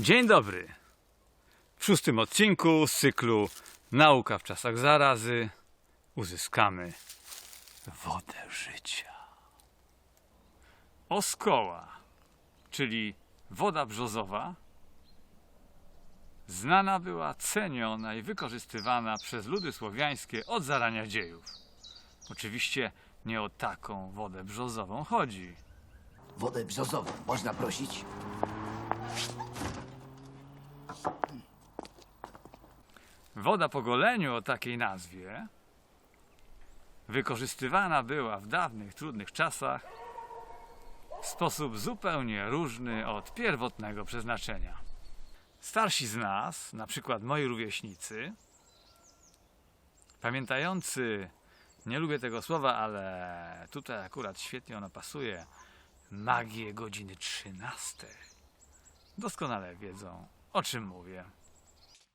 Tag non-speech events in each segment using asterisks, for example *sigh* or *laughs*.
Dzień dobry. W szóstym odcinku z cyklu Nauka w czasach zarazy uzyskamy wodę życia. Oskoła, czyli woda brzozowa, znana była, ceniona i wykorzystywana przez ludy słowiańskie od zarania dziejów. Oczywiście nie o taką wodę brzozową chodzi. Wodę brzozową można prosić? Woda po goleniu o takiej nazwie wykorzystywana była w dawnych, trudnych czasach w sposób zupełnie różny od pierwotnego przeznaczenia. Starsi z nas, na przykład moi rówieśnicy, pamiętający, nie lubię tego słowa, ale tutaj akurat świetnie ono pasuje, magię godziny 13, doskonale wiedzą, o czym mówię.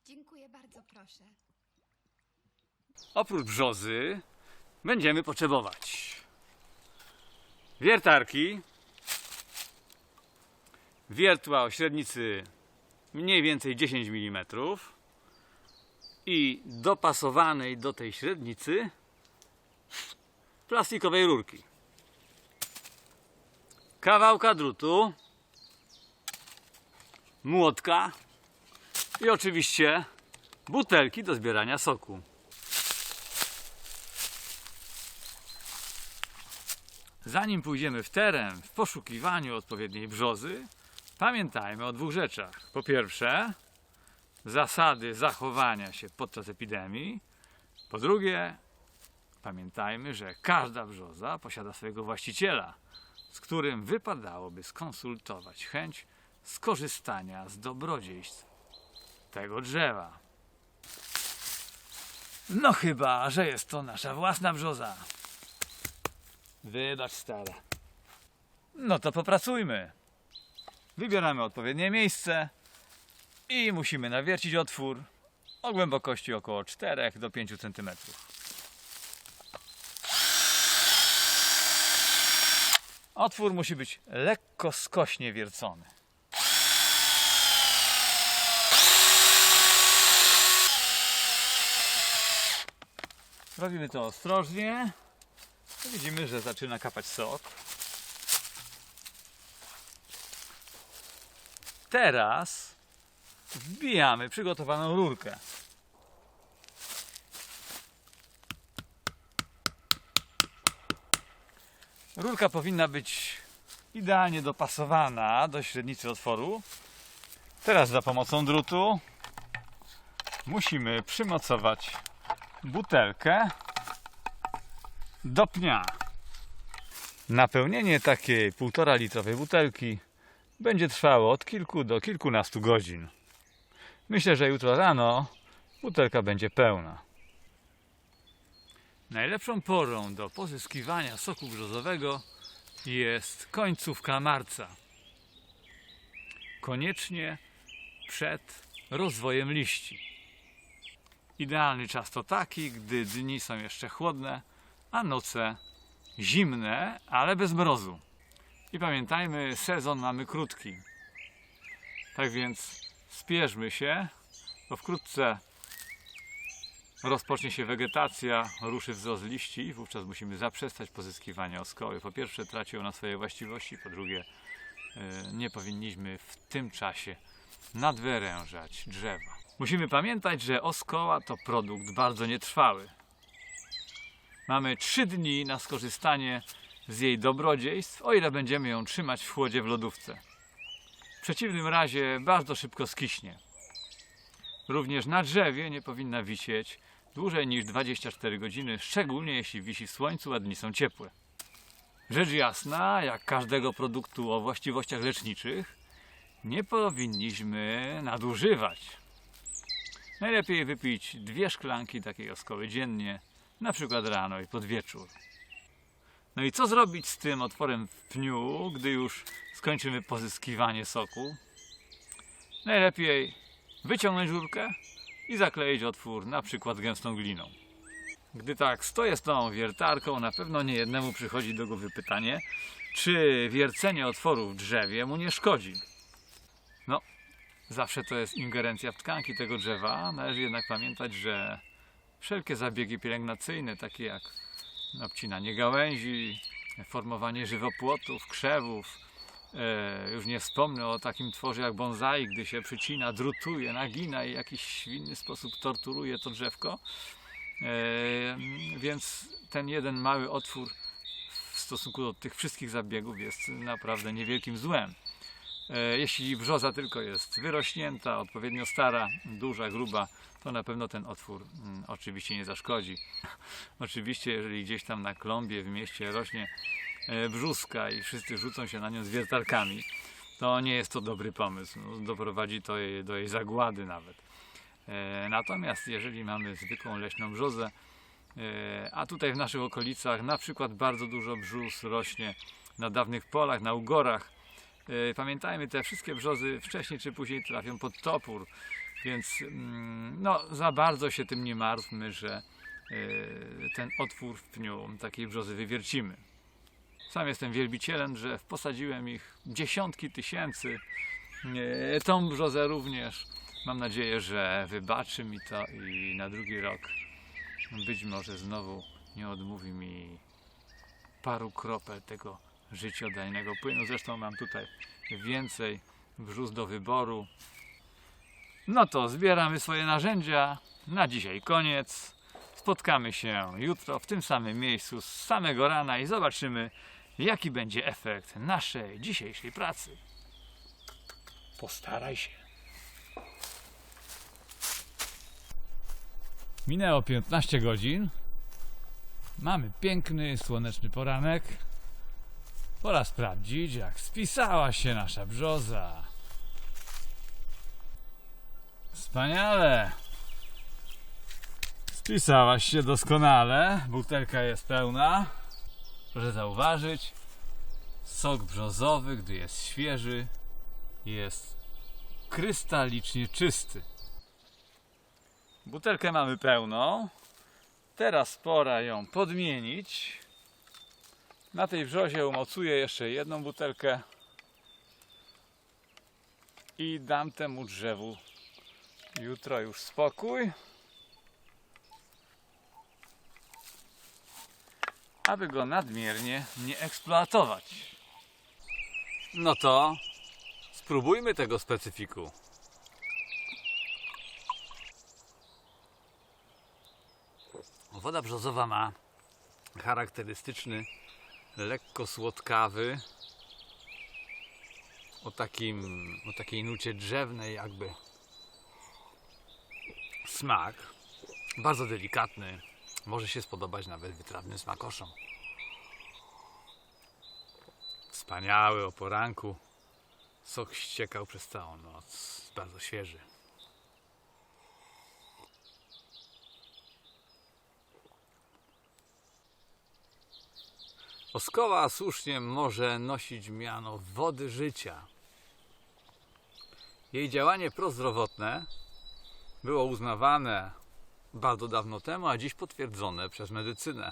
Dziękuję bardzo, proszę. Oprócz brzozy będziemy potrzebować wiertarki, wiertła o średnicy mniej więcej 10 mm i dopasowanej do tej średnicy plastikowej rurki. Kawałka drutu, młotka i oczywiście butelki do zbierania soku. Zanim pójdziemy w teren w poszukiwaniu odpowiedniej brzozy, pamiętajmy o dwóch rzeczach. Po pierwsze, zasady zachowania się podczas epidemii. Po drugie, pamiętajmy, że każda brzoza posiada swojego właściciela, z którym wypadałoby skonsultować chęć skorzystania z dobrodziejstw tego drzewa. No chyba, że jest to nasza własna brzoza. Wybacz stara. No to popracujmy. Wybieramy odpowiednie miejsce i musimy nawiercić otwór o głębokości około 4 do 5 cm. Otwór musi być lekko skośnie wiercony. Robimy to ostrożnie. Widzimy, że zaczyna kapać sok. Teraz wbijamy przygotowaną rurkę. Rurka powinna być idealnie dopasowana do średnicy otworu. Teraz za pomocą drutu musimy przymocować butelkę do pnia. Napełnienie takiej 1,5 litrowej butelki będzie trwało od kilku do kilkunastu godzin. Myślę, że jutro rano butelka będzie pełna. Najlepszą porą do pozyskiwania soku brzozowego jest końcówka marca. Koniecznie przed rozwojem liści. Idealny czas to taki, gdy dni są jeszcze chłodne, a noce zimne, ale bez mrozu. I pamiętajmy, sezon mamy krótki. Tak więc spieszmy się, bo wkrótce rozpocznie się wegetacja, ruszy wzrost liści i wówczas musimy zaprzestać pozyskiwania oskoły. Po pierwsze traci ona swoje właściwości, po drugie e, nie powinniśmy w tym czasie nadwyrężać drzewa. Musimy pamiętać, że oskoła to produkt bardzo nietrwały. Mamy 3 dni na skorzystanie z jej dobrodziejstw, o ile będziemy ją trzymać w chłodzie w lodówce. W przeciwnym razie bardzo szybko skiśnie. Również na drzewie nie powinna wisieć dłużej niż 24 godziny, szczególnie jeśli wisi w słońcu, a dni są ciepłe. Rzecz jasna, jak każdego produktu o właściwościach leczniczych, nie powinniśmy nadużywać. Najlepiej wypić dwie szklanki takiej oskoły dziennie, na przykład rano i pod wieczór. No i co zrobić z tym otworem w pniu, gdy już skończymy pozyskiwanie soku? Najlepiej wyciągnąć rurkę i zakleić otwór na przykład gęstą gliną. Gdy tak stoję z tą wiertarką, na pewno nie jednemu przychodzi do głowy pytanie, czy wiercenie otworu w drzewie mu nie szkodzi. Zawsze to jest ingerencja w tkanki tego drzewa. Należy jednak pamiętać, że wszelkie zabiegi pielęgnacyjne, takie jak obcinanie gałęzi, formowanie żywopłotów, krzewów, e, już nie wspomnę o takim tworze jak bonsai, gdy się przycina, drutuje, nagina i w jakiś inny sposób torturuje to drzewko. E, więc ten jeden mały otwór w stosunku do tych wszystkich zabiegów jest naprawdę niewielkim złem. E, Jeśli brzoza tylko jest wyrośnięta, odpowiednio stara, duża, gruba, to na pewno ten otwór mm, oczywiście nie zaszkodzi. *laughs* oczywiście, jeżeli gdzieś tam na klombie w mieście rośnie e, brzuska i wszyscy rzucą się na nią z wiertarkami, to nie jest to dobry pomysł. No, doprowadzi to do jej zagłady nawet. E, Natomiast jeżeli mamy zwykłą leśną brzozę, a tutaj w naszych okolicach na przykład bardzo dużo brzus rośnie na dawnych polach, na ugorach, Pamiętajmy, te wszystkie brzozy wcześniej czy później trafią pod topór, więc mm, no, za bardzo się tym nie martwmy, że e, ten otwór w pniu takiej brzozy wywiercimy. Sam jestem wielbicielem drzew, posadziłem ich dziesiątki tysięcy, E, tą brzozę również. Mam nadzieję, że wybaczy mi to i na drugi rok być może znowu nie odmówi mi paru kropel tego życiodajnego płynu. Zresztą mam tutaj więcej brzus do wyboru. No to zbieramy swoje narzędzia. Na dzisiaj koniec. Spotkamy się jutro w tym samym miejscu z samego rana i zobaczymy, jaki będzie efekt naszej dzisiejszej pracy. Postaraj się. Minęło 15 godzin. Mamy piękny, słoneczny poranek. Pora sprawdzić, jak spisała się nasza brzoza. Wspaniale! Spisałaś się doskonale. Butelka jest pełna. Proszę zauważyć, sok brzozowy, gdy jest świeży, jest krystalicznie czysty. Butelkę mamy pełną. Teraz pora ją podmienić. Na tej wrzozie umocuję jeszcze jedną butelkę i dam temu drzewu jutro już spokój, aby go nadmiernie nie eksploatować. No to spróbujmy tego specyfiku. Woda brzozowa ma charakterystyczny lekko słodkawy, o, takim, o takiej nucie drzewnej jakby smak. Bardzo delikatny. Może się spodobać nawet wytrawnym smakoszom. Wspaniały o poranku. Sok ściekał przez całą noc. Bardzo świeży. Oskoła słusznie może nosić miano wody życia. Jej działanie prozdrowotne było uznawane bardzo dawno temu, a dziś potwierdzone przez medycynę.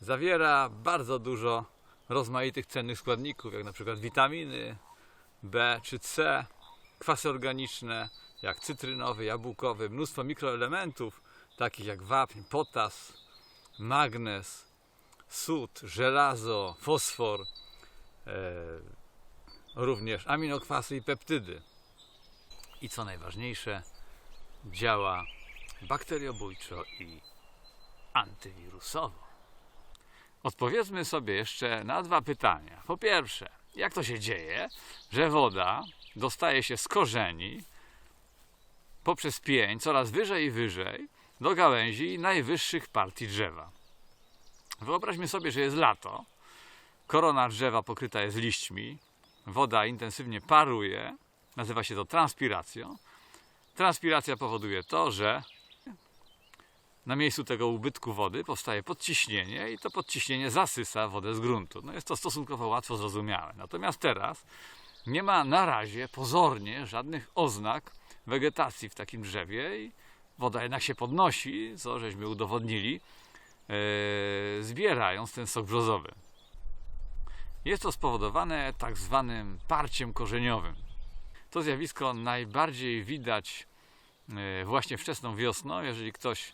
Zawiera bardzo dużo rozmaitych cennych składników, jak na przykład witaminy B czy C, kwasy organiczne, jak cytrynowy, jabłkowy, mnóstwo mikroelementów, takich jak wapń, potas, magnez, sód, żelazo, fosfor, e, również aminokwasy i peptydy. I co najważniejsze, działa bakteriobójczo i antywirusowo. Odpowiedzmy sobie jeszcze na dwa pytania. Po pierwsze, jak to się dzieje, że woda dostaje się z korzeni poprzez pień coraz wyżej i wyżej do gałęzi najwyższych partii drzewa? Wyobraźmy sobie, że jest lato, korona drzewa pokryta jest liśćmi, woda intensywnie paruje, nazywa się to transpiracją. Transpiracja powoduje to, że na miejscu tego ubytku wody powstaje podciśnienie i to podciśnienie zasysa wodę z gruntu. No jest to stosunkowo łatwo zrozumiałe. Natomiast teraz nie ma na razie pozornie żadnych oznak wegetacji w takim drzewie i woda jednak się podnosi, co żeśmy udowodnili, zbierając ten sok brzozowy. Jest to spowodowane tak zwanym parciem korzeniowym. To zjawisko najbardziej widać e, właśnie wczesną wiosną, jeżeli ktoś e,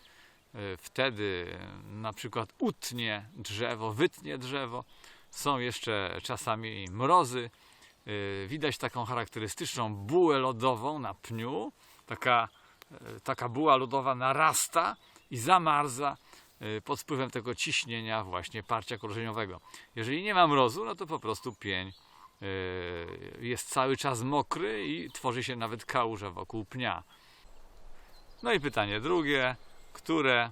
wtedy e, na przykład utnie drzewo, wytnie drzewo, są jeszcze czasami mrozy, e, widać taką charakterystyczną bułę lodową na pniu, taka, e, taka buła lodowa narasta i zamarza e, pod wpływem tego ciśnienia właśnie parcia korzeniowego. Jeżeli nie ma mrozu, no to po prostu pień e, jest cały czas mokry i tworzy się nawet kałuża wokół pnia. No i pytanie drugie, które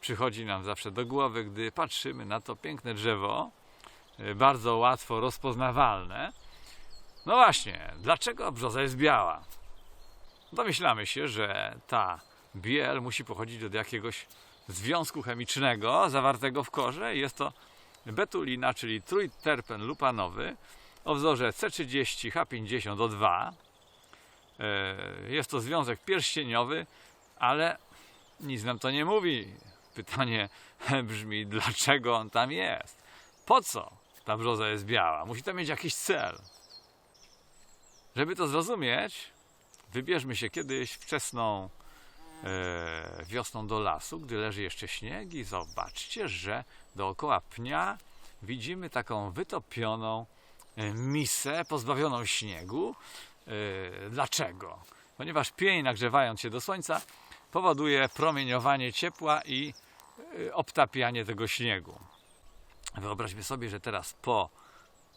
przychodzi nam zawsze do głowy, gdy patrzymy na to piękne drzewo, e, bardzo łatwo rozpoznawalne. No właśnie, dlaczego brzoza jest biała? Domyślamy się, że ta biel musi pochodzić od jakiegoś związku chemicznego zawartego w korze jest to betulina, czyli trójterpen lupanowy o wzorze C30H50O2. E, Jest to związek pierścieniowy, ale nic nam to nie mówi. Pytanie *laughs* brzmi, dlaczego on tam jest? Po co ta brzoza jest biała? Musi to mieć jakiś cel. Żeby to zrozumieć, wybierzmy się kiedyś wczesną wiosną do lasu, gdy leży jeszcze śnieg i zobaczcie, że dookoła pnia widzimy taką wytopioną e, misę pozbawioną śniegu. E, dlaczego? Ponieważ pień nagrzewając się do słońca powoduje promieniowanie ciepła i e, obtapianie tego śniegu. Wyobraźmy sobie, że teraz po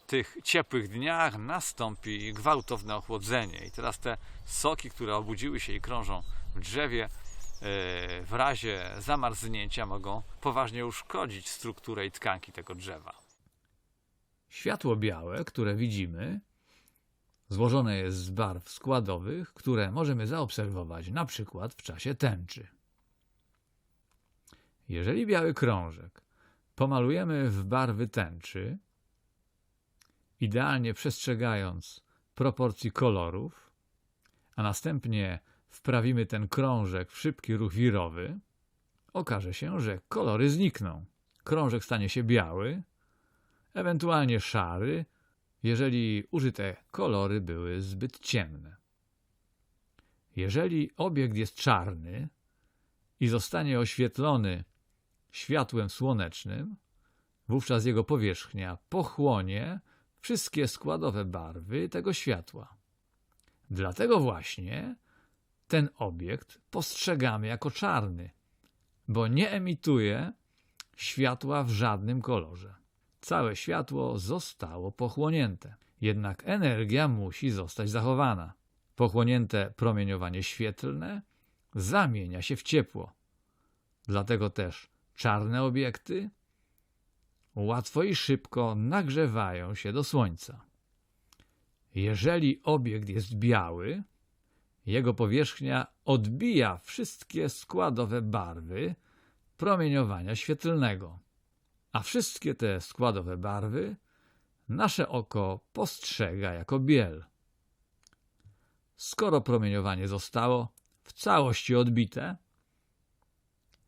tych ciepłych dniach nastąpi gwałtowne ochłodzenie i teraz te soki, które obudziły się i krążą drzewie, e, w razie zamarznięcia mogą poważnie uszkodzić strukturę i tkanki tego drzewa. Światło białe, które widzimy, złożone jest z barw składowych, które możemy zaobserwować na przykład w czasie tęczy. Jeżeli biały krążek pomalujemy w barwy tęczy, idealnie przestrzegając proporcji kolorów, a następnie wprawimy ten krążek w szybki ruch wirowy, okaże się, że kolory znikną. Krążek stanie się biały, ewentualnie szary, jeżeli użyte kolory były zbyt ciemne. Jeżeli obiekt jest czarny i zostanie oświetlony światłem słonecznym, wówczas jego powierzchnia pochłonie wszystkie składowe barwy tego światła. Dlatego właśnie ten obiekt postrzegamy jako czarny, bo nie emituje światła w żadnym kolorze całe światło zostało pochłonięte. Jednak energia musi zostać zachowana. Pochłonięte promieniowanie świetlne zamienia się w ciepło. Dlatego też czarne obiekty łatwo i szybko nagrzewają się do słońca. Jeżeli obiekt jest biały, jego powierzchnia odbija wszystkie składowe barwy promieniowania świetlnego a wszystkie te składowe barwy nasze oko postrzega jako biel. Skoro promieniowanie zostało w całości odbite,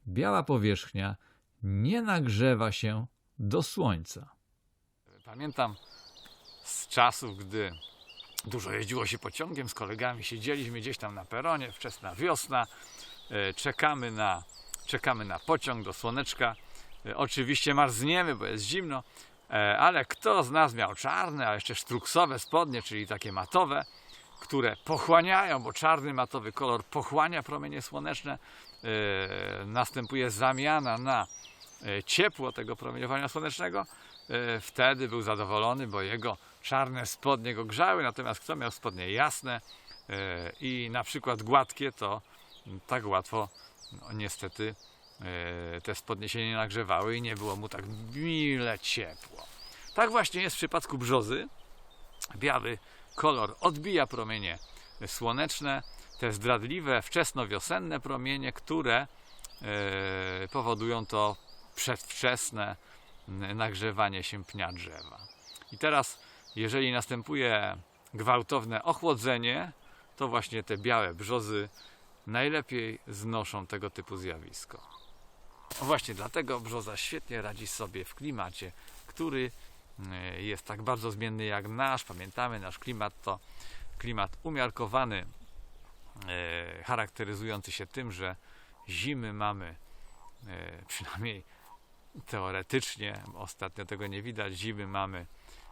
biała powierzchnia nie nagrzewa się do słońca. Pamiętam z czasów, gdy dużo jeździło się pociągiem, z kolegami siedzieliśmy gdzieś tam na peronie, wczesna wiosna, e, czekamy na, czekamy na pociąg do słoneczka. E, Oczywiście marzniemy, bo jest zimno, e, ale kto z nas miał czarne, a jeszcze sztruksowe spodnie, czyli takie matowe, które pochłaniają, bo czarny matowy kolor pochłania promienie słoneczne, następuje zamiana na ciepło tego promieniowania słonecznego, wtedy był zadowolony, bo jego czarne spodnie go grzały, natomiast kto miał spodnie jasne e, i na przykład gładkie, to tak łatwo no, niestety e, te spodnie się nie nagrzewały i nie było mu tak mile ciepło. Tak właśnie jest w przypadku brzozy. Biały kolor odbija promienie słoneczne, te zdradliwe, wczesnowiosenne promienie, które e, powodują to przedwczesne nagrzewanie się pnia drzewa. I teraz, jeżeli następuje gwałtowne ochłodzenie, to właśnie te białe brzozy najlepiej znoszą tego typu zjawisko. Właśnie dlatego brzoza świetnie radzi sobie w klimacie, który e, jest tak bardzo zmienny jak nasz. Pamiętamy, nasz klimat to klimat umiarkowany, e, charakteryzujący się tym, że zimy mamy e, przynajmniej teoretycznie, ostatnio tego nie widać, zimy mamy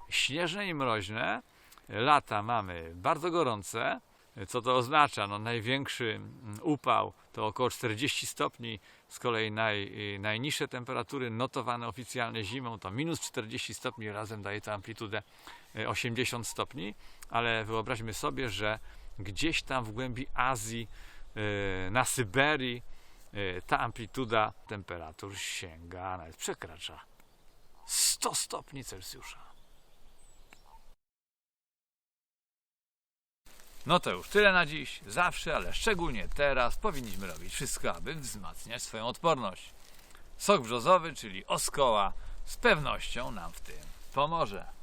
śnieżne i mroźne, lata mamy bardzo gorące. Co to oznacza? No, największy mm, upał to około 40 stopni, z kolei naj, najniższe temperatury notowane oficjalnie zimą to minus 40 stopni, razem daje to amplitudę e, 80 stopni, ale wyobraźmy sobie, że gdzieś tam w głębi Azji, e, na Syberii, ta amplituda temperatur sięga, nawet przekracza 100 stopni Celsjusza. No to już tyle na dziś. Zawsze, ale szczególnie teraz powinniśmy robić wszystko, aby wzmacniać swoją odporność. Sok brzozowy, czyli oskoła, z pewnością nam w tym pomoże.